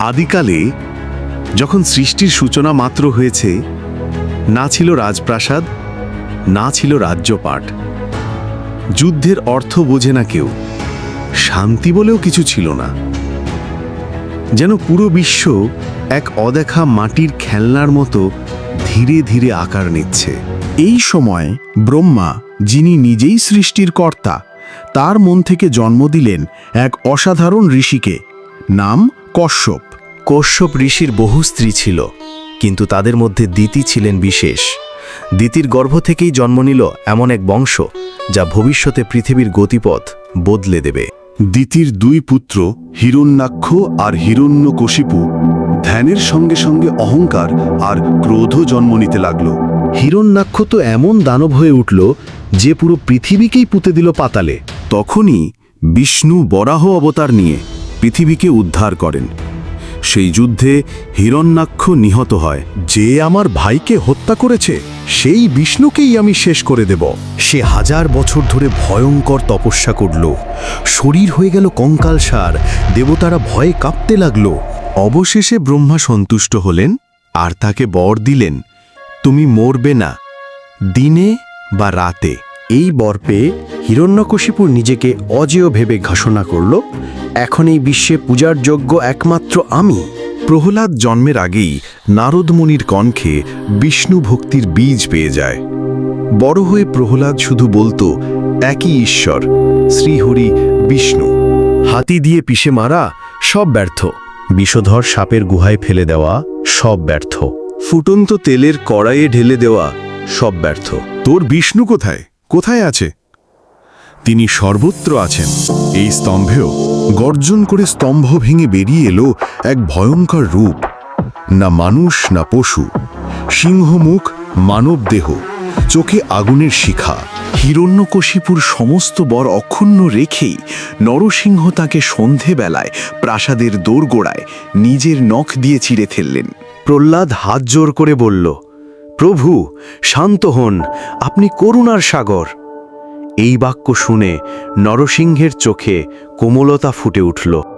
আদিকালে যখন সৃষ্টির সূচনা মাত্র হয়েছে, না ছিল রাজপ্রাসাদ, না ছিল রাজ্যপাট। যুদ্ধের অর্থ বোঝে না কেউ। শান্তি বলেও কিছু ছিল না। যেন পুরো বিশ্ব এক অদেখা মাটির খেলনার মতো ধীরে ধীরে আকার নিচ্ছে। এই সময় ব্রহ্মা, যিনি নিজেই সৃষ্টির কর্তা, তার মন থেকে জন্ম দিলেন এক অসাধারণ ঋষিকে। নাম কশ্যপ। কশ্যপ ঋষির বহু স্ত্রী ছিল কিন্তু তাদের মধ্যে দিতি ছিলেন বিশেষ। দিতির গর্ভ থেকেই জন্ম নিল এমন এক বংশ যা ভবিষ্যতে পৃথিবীর গতিপথ বদলে দেবে। দিতির দুই পুত্র হিরণ্যাক্ষ আর হিরণ্যকশিপু ধ্যানের সঙ্গে সঙ্গে অহংকার আর ক্রোধ জন্ম নিতে লাগল। হিরণ্যাক্ষ তো এমন দানব হয়ে উঠল যে পুরো পৃথিবীকেই পুঁতে দিল পাতালে। তখনই বিষ্ণু বরাহ অবতার নিয়ে পৃথিবীকে উদ্ধার করেন। সেই যুদ্ধে হিরণ্যাক্ষ নিহত হয়। যে আমার ভাইকে হত্যা করেছে, সেই বিষ্ণুকেই আমি শেষ করে দেব। সে হাজার বছর ধরে ভয়ঙ্কর তপস্যা করল। শরীর হয়ে গেল কঙ্কাল সার। দেবতারা ভয়ে কাঁপতে লাগল। অবশেষে ব্রহ্মা সন্তুষ্ট হলেন আর তাকে বর দিলেন, তুমি মরবে না। দিনে বা রাতে এই বর পেয়ে হিরণ্যকশিপুর নিজেকে অজেয় ভেবে ঘোষণা করল এখন এই বিশ্বে পূজার যোগ্য একমাত্র আমি। প্রহ্লাদ জন্মের আগেই নারদ মুনির কণ্ঠে বিষ্ণু ভক্তির বীজ পেয়ে যায়। বড় হয়ে প্রহ্লাদ শুধু বলতো একই ঈশ্বর শ্রীহরি বিষ্ণু। হাতি দিয়ে পিষে মারা সব ব্যর্থ। বিষধর সাপের গুহায় ফেলে দেওয়া সব ব্যর্থ। ফুটন্ত তেলের কড়াইয়ে ঢেলে দেওয়া সব ব্যর্থ। তোর বিষ্ণু কোথায়? কোথায় আছে? তিনি সর্বত্র আছেন এই স্তম্ভেও। গর্জন করে স্তম্ভ ভেঙে বেরিয়ে এলো এক ভয়ঙ্কর রূপ। না মানুষ, না পশু। সিংহমুখ, মানব দেহ। চোখে আগুনের শিখা। হিরণ্যকশিপুর সমস্ত বর অক্ষুণ্ণ রেখেই নরসিংহ তাকে সন্ধেবেলায় প্রাসাদের দোরগোড়ায় নিজের নখ দিয়ে চিড়ে ফেললেন। প্রহ্লাদ হাত জোর করে বলল, প্রভু, শান্ত হন। আপনি করুণার সাগর। এই বাক্য শুনে নরসিংহের চোখে কোমলতা ফুটে উঠল।